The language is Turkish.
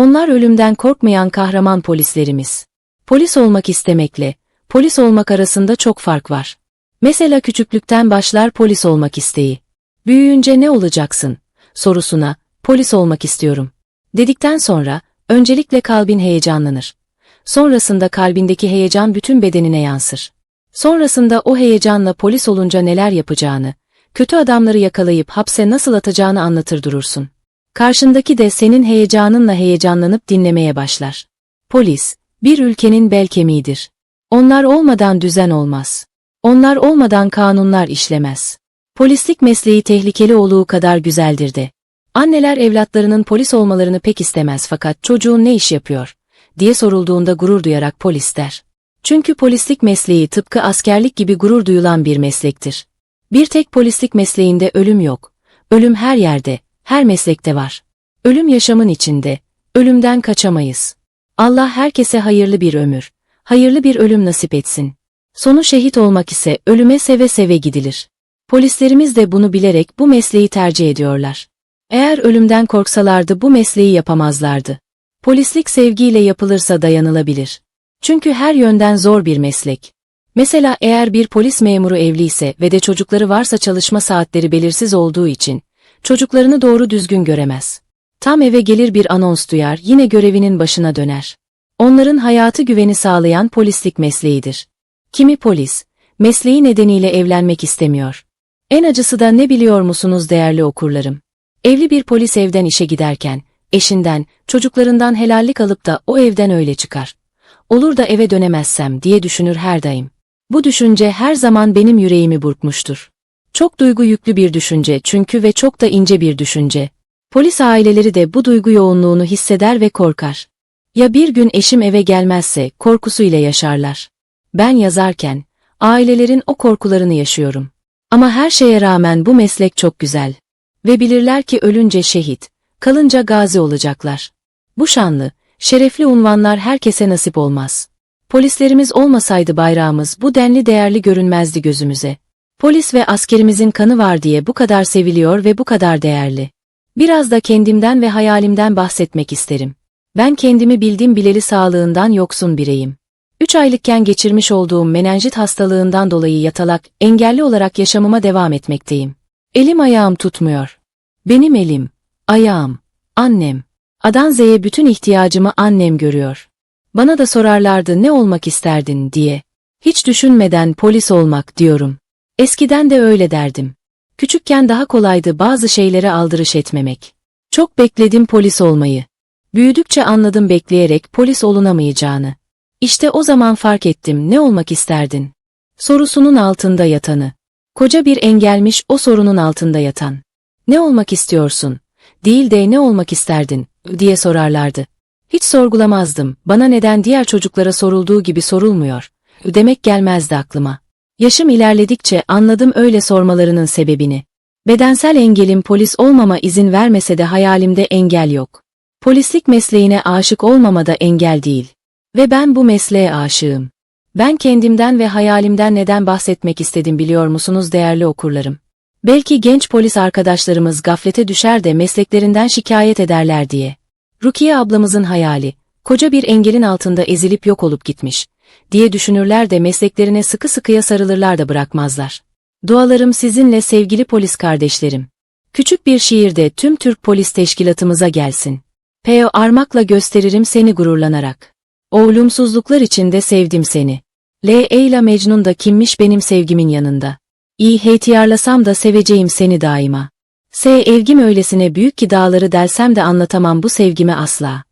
Onlar ölümden korkmayan kahraman polislerimiz. Polis olmak istemekle, polis olmak arasında çok fark var. Mesela küçüklükten başlar polis olmak isteği. Büyüyünce ne olacaksın? sorusuna, polis olmak istiyorum. Dedikten sonra, öncelikle kalbin heyecanlanır. Sonrasında kalbindeki heyecan bütün bedenine yansır. Sonrasında o heyecanla polis olunca neler yapacağını, kötü adamları yakalayıp hapse nasıl atacağını anlatır durursun. Karşındaki de senin heyecanınla heyecanlanıp dinlemeye başlar. Polis, bir ülkenin bel kemiğidir. Onlar olmadan düzen olmaz. Onlar olmadan kanunlar işlemez. Polislik mesleği tehlikeli olduğu kadar güzeldir de. Anneler evlatlarının polis olmalarını pek istemez fakat çocuğun ne iş yapıyor? diye sorulduğunda gurur duyarak polis der. Çünkü polislik mesleği tıpkı askerlik gibi gurur duyulan bir meslektir. Bir tek polislik mesleğinde ölüm yok. Ölüm her yerde, her meslekte var. Ölüm yaşamın içinde, ölümden kaçamayız. Allah herkese hayırlı bir ömür, hayırlı bir ölüm nasip etsin. Sonu şehit olmak ise ölüme seve seve gidilir. Polislerimiz de bunu bilerek bu mesleği tercih ediyorlar. Eğer ölümden korksalardı bu mesleği yapamazlardı. Polislik sevgiyle yapılırsa dayanılabilir. Çünkü her yönden zor bir meslek. Mesela eğer bir polis memuru evliyse ve de çocukları varsa çalışma saatleri belirsiz olduğu için, çocuklarını doğru düzgün göremez. Tam eve gelir bir anons duyar yine görevinin başına döner. Onların hayatı güveni sağlayan polislik mesleğidir. Kimi polis, mesleği nedeniyle evlenmek istemiyor. En acısı da ne biliyor musunuz değerli okurlarım? Evli bir polis evden işe giderken, eşinden, çocuklarından helallik alıp da o evden öyle çıkar. Olur da eve dönemezsem diye düşünür her daim. Bu düşünce her zaman benim yüreğimi burkmuştur. Çok duygu yüklü bir düşünce çünkü ve çok da ince bir düşünce. Polis aileleri de bu duygu yoğunluğunu hisseder ve korkar. Ya bir gün eşim eve gelmezse korkusuyla yaşarlar. Ben yazarken, ailelerin o korkularını yaşıyorum. Ama her şeye rağmen bu meslek çok güzel. Ve bilirler ki ölünce şehit, kalınca gazi olacaklar. Bu şanlı, şerefli unvanlar herkese nasip olmaz. Polislerimiz olmasaydı bayrağımız bu denli değerli görünmezdi gözümüze. Polis ve askerimizin kanı var diye bu kadar seviliyor ve bu kadar değerli. Biraz da kendimden ve hayalimden bahsetmek isterim. Ben kendimi bildim bileli sağlığından yoksun bireyim. 3 aylıkken geçirmiş olduğum menenjit hastalığından dolayı yatalak, engelli olarak yaşamıma devam etmekteyim. Elim ayağım tutmuyor. Benim elim, ayağım, annem. Adan Z'ye bütün ihtiyacımı annem görüyor. Bana da sorarlardı ne olmak isterdin diye. Hiç düşünmeden polis olmak diyorum. Eskiden de öyle derdim. Küçükken daha kolaydı bazı şeylere aldırış etmemek. Çok bekledim polis olmayı. Büyüdükçe anladım bekleyerek polis olunamayacağını. İşte o zaman fark ettim ne olmak isterdin? Sorusunun altında yatanı. Koca bir engelmiş o sorunun altında yatan. Ne olmak istiyorsun? Değil de ne olmak isterdin? diye sorarlardı. Hiç sorgulamazdım. Bana neden diğer çocuklara sorulduğu gibi sorulmuyor? Demek gelmezdi aklıma. Yaşım ilerledikçe anladım öyle sormalarının sebebini. Bedensel engelim polis olmama izin vermese de hayalimde engel yok. Polislik mesleğine aşık olmama da engel değil. Ve ben bu mesleğe aşığım. Ben kendimden ve hayalimden neden bahsetmek istedim biliyor musunuz değerli okurlarım? Belki genç polis arkadaşlarımız gaflete düşer de mesleklerinden şikayet ederler diye. Rukiye ablamızın hayali, koca bir engelin altında ezilip yok olup gitmiş, diye düşünürler de mesleklerine sıkı sıkıya sarılırlar da bırakmazlar. Dualarım sizinle sevgili polis kardeşlerim. Küçük bir şiirde tüm Türk polis teşkilatımıza gelsin. Peo armakla gösteririm seni gururlanarak. O olumsuzluklar içinde sevdim seni. L. Eyla Mecnun da kimmiş benim sevgimin yanında. İyi hehtiyarlasam da seveceğim seni daima. S. Evgim öylesine büyük ki dağları delsem de anlatamam bu sevgimi asla.